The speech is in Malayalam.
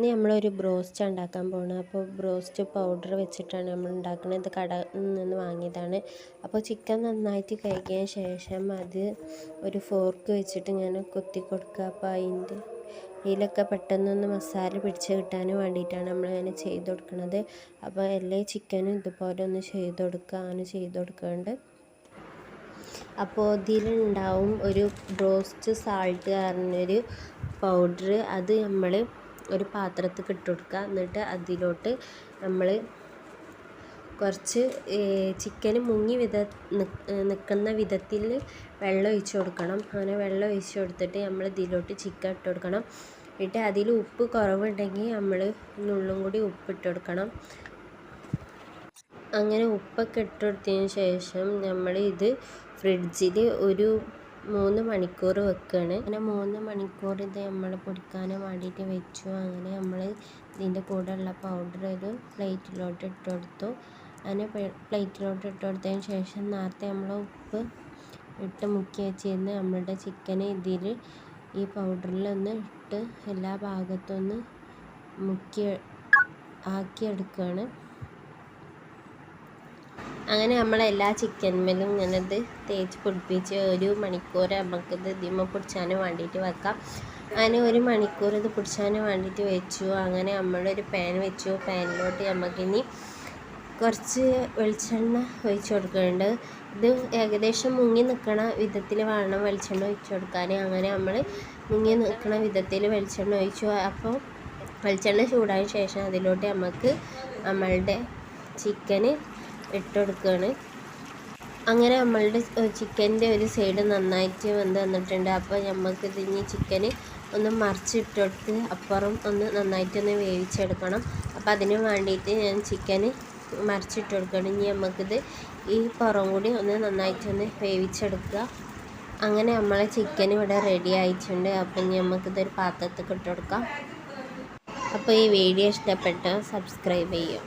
ഇനി നമ്മളൊരു ബ്രോസ്റ്റ് ഉണ്ടാക്കാൻ പോകുന്നത് അപ്പോൾ ബ്രോസ്റ്റ് പൗഡർ വെച്ചിട്ടാണ് നമ്മൾ ഉണ്ടാക്കുന്നത് ഇത് കട നിന്ന് വാങ്ങിയതാണ്. അപ്പോൾ ചിക്കൻ നന്നായിട്ട് കഴിക്കിയ ശേഷം അത് ഒരു ഫോർക്ക് വെച്ചിട്ട് ഞാൻ കൊത്തി കൊടുക്കുക. അപ്പോൾ അതിന്റെ ഇതിലൊക്കെ പെട്ടെന്നൊന്ന് മസാല പിടിച്ച് കിട്ടാൻ വേണ്ടിയിട്ടാണ് നമ്മളിങ്ങനെ ചെയ്ത് കൊടുക്കുന്നത് അപ്പോൾ എല്ലാ ചിക്കനും ഇതുപോലെ ഒന്ന് ചെയ്ത് കൊടുക്കുക. അങ്ങനെ ചെയ്ത് കൊടുക്കുന്നുണ്ട് അപ്പോൾ ഇതിലുണ്ടാവും ഒരു ബ്രോസ്റ്റ് സാൾട്ട് പറഞ്ഞൊരു പൗഡർ. അത് നമ്മൾ ഒരു പാത്രത്തിൽ ഇട്ട് കൊടുക്കുക. എന്നിട്ട് അതിലോട്ട് നമ്മൾ കുറച്ച് ചിക്കൻ മുങ്ങി വിധ നിൽക്കുന്ന വിധത്തിൽ വെള്ളം ഒഴിച്ച് കൊടുക്കണം. അങ്ങനെ വെള്ളം ഒഴിച്ച് കൊടുത്തിട്ട് നമ്മൾ ഇതിലോട്ട് ചിക്കൻ ഇട്ട് കൊടുക്കണം. എന്നിട്ട് അതിൽ ഉപ്പ് കുറവുണ്ടെങ്കിൽ നമ്മൾ നുള്ളും കൂടി ഉപ്പ് ഇട്ട് കൊടുക്കണം. അങ്ങനെ ഉപ്പൊക്കെ ഇട്ട് കൊടുത്തതിന് ശേഷം നമ്മൾ ഇത് ഫ്രിഡ്ജിൽ ഒരു മൂന്ന് മണിക്കൂർ വെക്കുകയാണ് അങ്ങനെ മൂന്ന് മണിക്കൂർ ഇത് നമ്മൾ പൊടിക്കാൻ വേണ്ടിയിട്ട് വെച്ചു. അങ്ങനെ നമ്മൾ ഇതിന്റെ കൂടെ ഉള്ള പൗഡർ ഒരു പ്ലേറ്റിലോട്ട് ഇട്ട് കൊടുത്തു. അങ്ങനെ പ്ലേറ്റിലോട്ട് ഇട്ട് കൊടുത്തതിന് ശേഷം നേരത്തെ നമ്മൾ ഉപ്പ് ഇട്ട് മുക്കി വെച്ചിരുന്ന് നമ്മളുടെ ചിക്കൻ ഇതിൽ ഈ പൗഡറിലൊന്ന് ഇട്ട് എല്ലാ ഭാഗത്തൊന്ന് മുക്കി ആക്കിയെടുക്കുകയാണ് അങ്ങനെ നമ്മൾ എല്ലാ ചിക്കൻമേലും ഇങ്ങനെ ഇത് തേച്ച് പിടിപ്പിച്ച് ഒരു മണിക്കൂർ നമുക്കിത് ഇതിമ പിടിച്ചാൻ വേണ്ടിയിട്ട് വെക്കാം. അങ്ങനെ ഒരു മണിക്കൂർ ഇത് പിടിച്ചാൻ വേണ്ടിയിട്ട് വെച്ചു. അങ്ങനെ നമ്മളൊരു പാൻ വെച്ചു. പാനിലോട്ട് നമുക്കിനി കുറച്ച് വെളിച്ചെണ്ണ ഒഴിച്ച് കൊടുക്കുന്നുണ്ട് ഇത് ഏകദേശം മുങ്ങി നിൽക്കണ വിധത്തിൽ വേണം വെളിച്ചെണ്ണ ഒഴിച്ച് കൊടുക്കാൻ അങ്ങനെ നമ്മൾ മുങ്ങി നിൽക്കണ വിധത്തിൽ വെളിച്ചെണ്ണ ഒഴിച്ചു. അപ്പോൾ വെളിച്ചെണ്ണ ചൂടായ ശേഷം അതിലോട്ട് നമുക്ക് നമ്മളുടെ ചിക്കന് ഇട്ട് കൊടുക്കുകയാണ് അങ്ങനെ നമ്മളുടെ ചിക്കന്റെ ഒരു സൈഡ് നന്നായിട്ട് വെന്ത് വന്നിട്ടുണ്ട്. അപ്പോൾ നമുക്ക് ഇതിന് ചിക്കന് ഒന്ന് മറിച്ചിട്ട് കൊടുത്ത് അപ്പുറം ഒന്ന് നന്നായിട്ടൊന്ന് വേവിച്ചെടുക്കണം. അപ്പോൾ അതിന് വേണ്ടിയിട്ട് ഞാൻ ചിക്കന് മറിച്ചിട്ട് കൊടുക്കണം ഇനി നമുക്കിത് ഈ പുറം കൂടി ഒന്ന് നന്നായിട്ടൊന്ന് വേവിച്ചെടുക്കുക അങ്ങനെ നമ്മളെ ചിക്കൻ ഇവിടെ റെഡി ആയിട്ടുണ്ട്. അപ്പോൾ ഇനി നമുക്കിതൊരു പാത്രത്തിൽ ഇട്ട് അപ്പോൾ ഈ വീഡിയോ ഇഷ്ടപ്പെട്ട സബ്സ്ക്രൈബ് ചെയ്യാം